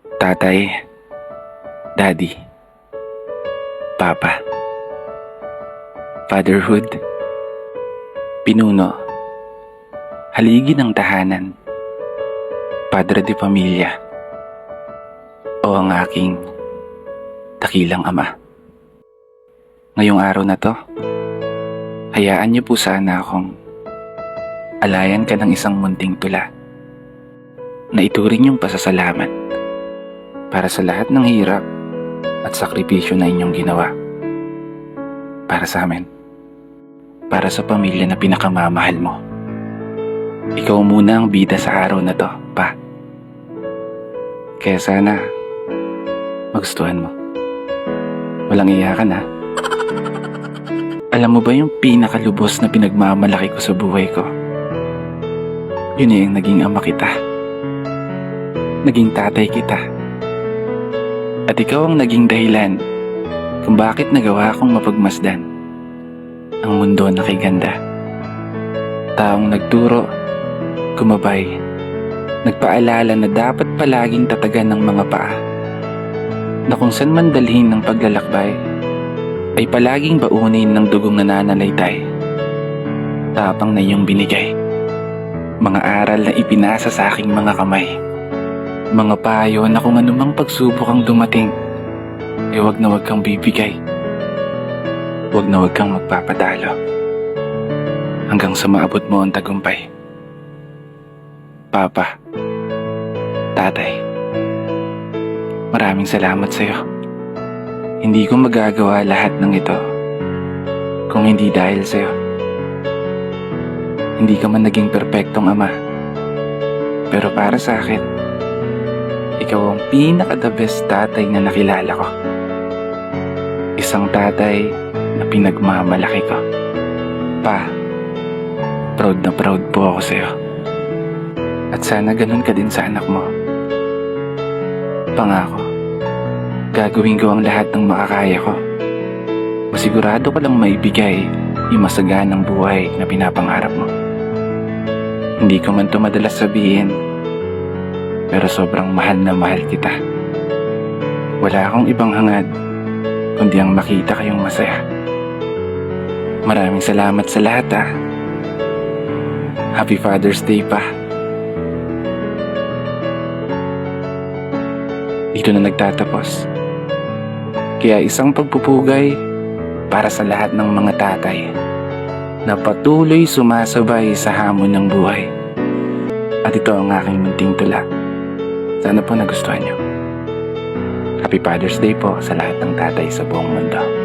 Tatay, Daddy, Papa, Fatherhood, Pinuno, Haligi ng tahanan, Padre de Pamilya, o ang aking dakilang ama. Ngayong araw na to, hayaan niyo po sana akong alayan ka ng isang munting tula na ituring yung pasasalamat para sa lahat ng hirap at sakripisyo na inyong ginawa. Para sa amin. Para sa pamilya na pinakamamahal mo. Ikaw muna ang bida sa araw na to, pa. Kaya sana, magustuhan mo. Walang iyakan ha. Alam mo ba yung pinakalubos na pinagmamalaki ko sa buhay ko? Yun eh yung naging ama kita. Naging tatay kita. At ikaw ang naging dahilan kung bakit nagawa kong mapagmasdan ang mundo na kay ganda. Taong nagturo, kumabay, nagpaalala na dapat palaging tatagan ng mga paa. Na kung saan man dalhin ng paglalakbay, ay palaging baunin ng dugong nananalaytay. Tapang na iyong binigay. Mga aral na ipinasa sa aking mga kamay. Mga payo na kung anumang pagsubok ang dumating, eh wag na wag kang bibigay. Wag na wag kang magpapadalo. Hanggang sa maabot mo ang tagumpay. Papa, Tatay, maraming salamat sa iyo. Hindi ko magagawa lahat ng ito kung hindi dahil sa iyo. Hindi ka man naging perpektong ama. Pero para sa akin, ikaw ang pinaka-the best tatay na nakilala ko. Isang tatay na pinagmamalaki ko. Pa, proud na proud po ako sa'yo. At sana ganun ka din sa anak mo. Pangako, gagawin ko ang lahat ng makakaya ko. Masigurado ko lang maibigay yung masaganang buhay na pinapangarap mo. Hindi ko man ito madalas sabihin, pero sobrang mahal na mahal kita. Wala akong ibang hangad, kundi ang makita kayong masaya. Maraming salamat sa lahat ah. Happy Father's Day pa. Dito na nagtatapos. Kaya isang pagpupugay para sa lahat ng mga tatay na patuloy sumasabay sa hamon ng buhay. At ito ang aking munting tula. Sana po nagustuhan nyo. Happy Father's Day po sa lahat ng tatay sa buong mundo.